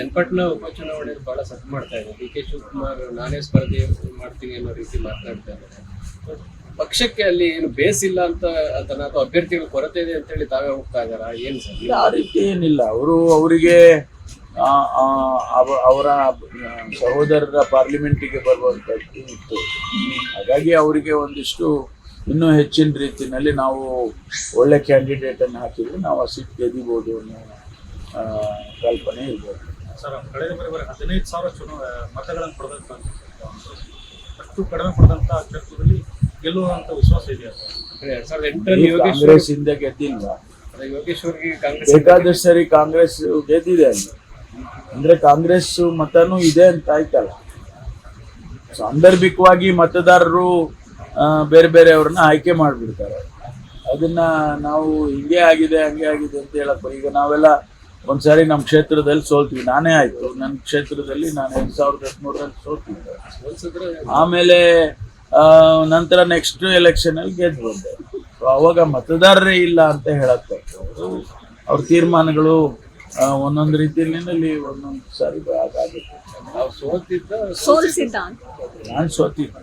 ಚನ್ನಪಟ್ಟಣ ಉಪಚುನಾವಣೆ ಬಹಳ ಸತ್ ಮಾಡ್ತಾ ಇದೆ ಡಿ ಕೆ ಶಿವಕುಮಾರ್ ನಾನೇ ಸ್ಪರ್ಧೆ ಮಾಡ್ತೀನಿ ಅನ್ನೋ ರೀತಿ ಮಾತನಾಡ್ತಾ ಇದ್ದಾರೆ. ಪಕ್ಷಕ್ಕೆ ಅಲ್ಲಿ ಏನು ಬೇಸ್ ಇಲ್ಲ ಅಂತ ಅದನ್ನ ಅಥವಾ ಅಭ್ಯರ್ಥಿಗಳ ಕೊರತೆ ಇದೆ ಅಂತ ಹೇಳಿ ತಾವೇ ಹೋಗ್ತಾ ಇದಾರ ಏನ್ ಸರ್? ಆ ರೀತಿ ಏನಿಲ್ಲ. ಅವರು ಅವರಿಗೆ ಅವರ ಸಹೋದರರ ಪಾರ್ಲಿಮೆಂಟಿಗೆ ಬರುವಂತದ್ದು ಇತ್ತು. ಹಾಗಾಗಿ ಅವರಿಗೆ ಒಂದಿಷ್ಟು ಇನ್ನೂ ಹೆಚ್ಚಿನ ರೀತಿಯಲ್ಲಿ ನಾವು ಒಳ್ಳೆ ಕ್ಯಾಂಡಿಡೇಟನ್ನು ಹಾಕಿದ್ರೆ ನಾವು ಆ ಸೀಟ್ ಗೆದಿಬೋದು ಅನ್ನೋ ಕಲ್ಪನೆ ಇರ್ಬೋದು ಸರ್ ಕಳೆದ ಬಾರಿ ಬರೀ ಹದಿನೈದು ಸಾವಿರ ಚುನಾವ ಮತಗಳನ್ನು ಪಡೆದಂತ ಅಷ್ಟು ಕಡಿಮೆ ಪಡೆದಂತ ಕ್ಷೇತ್ರದಲ್ಲಿ ಗೆಲ್ಲುವಂತ ವಿಶ್ವಾಸ ಇದೆಯಾ ಸರ್? ಎರಡ್ ಸಾವಿರದ ಎಂಟರಲ್ಲಿ ಈ ಯೋಗೇಶ್ವರ್ ಕಾಂಗ್ರೆಸ್ ಹಿಂದೆ ಗೆದ್ದಿಲ್ವಾ? ಯೋಗೇಶ್ವರ್ಗೆ ಕಾಂಗ್ರೆಸ್ ಬೇಕಾದಷ್ಟು ಸರಿ ಕಾಂಗ್ರೆಸ್ ಗೆದ್ದಿದೆ ಅಲ್ಲಿ. ಅಂದ್ರೆ ಕಾಂಗ್ರೆಸ್ ಮತನೂ ಇದೆ ಅಂತ ಆಯ್ತಲ್ಲ. ಸಾಂದರ್ಭಿಕವಾಗಿ ಮತದಾರರು ಬೇರೆ ಬೇರೆ ಬೇರೆಯವ್ರನ್ನ ಆಯ್ಕೆ ಮಾಡಿಬಿಡ್ತಾರೆ. ಅದನ್ನ ನಾವು ಹಿಂಗೆ ಆಗಿದೆ ಹಂಗೆ ಆಗಿದೆ ಅಂತ ಹೇಳಕ್ ಈಗ ನಾವೆಲ್ಲ ಒಂದ್ಸಾರಿ ನಮ್ಮ ಕ್ಷೇತ್ರದಲ್ಲಿ ಸೋಲ್ತೀವಿ. ನಾನೇ ಆಯ್ತು. ನನ್ನ ಕ್ಷೇತ್ರದಲ್ಲಿ ನಾನು ಎರಡ್ ಸಾವಿರದ ಹದಿಮೂರರಲ್ಲಿ ಸೋಲ್ತೀನಿ. ಆಮೇಲೆ ಆ, ನಂತರ ನೆಕ್ಸ್ಟ್ ಎಲೆಕ್ಷನ್ ಅಲ್ಲಿ ಗೆದ್ದು ಬಂದೆ So ಅವಾಗ ಮತದಾರರೇ ಇಲ್ಲ ಅಂತ ಹೇಳಕ್ ಬರ್ತದೆ ಅವ್ರ ತೀರ್ಮಾನಗಳು ಒಂದೊಂದು ರೀತಿಯಲ್ಲಿ ಒಂದೊಂದು ಸಾರಿ ಆಗುತ್ತೆ. ನಾವು ಸೋತಿದ್ದ ಸೋಲಿಸಿದ್ದ ಅಂತ. ನಾನು ಸೋತಿದ್ದೆ.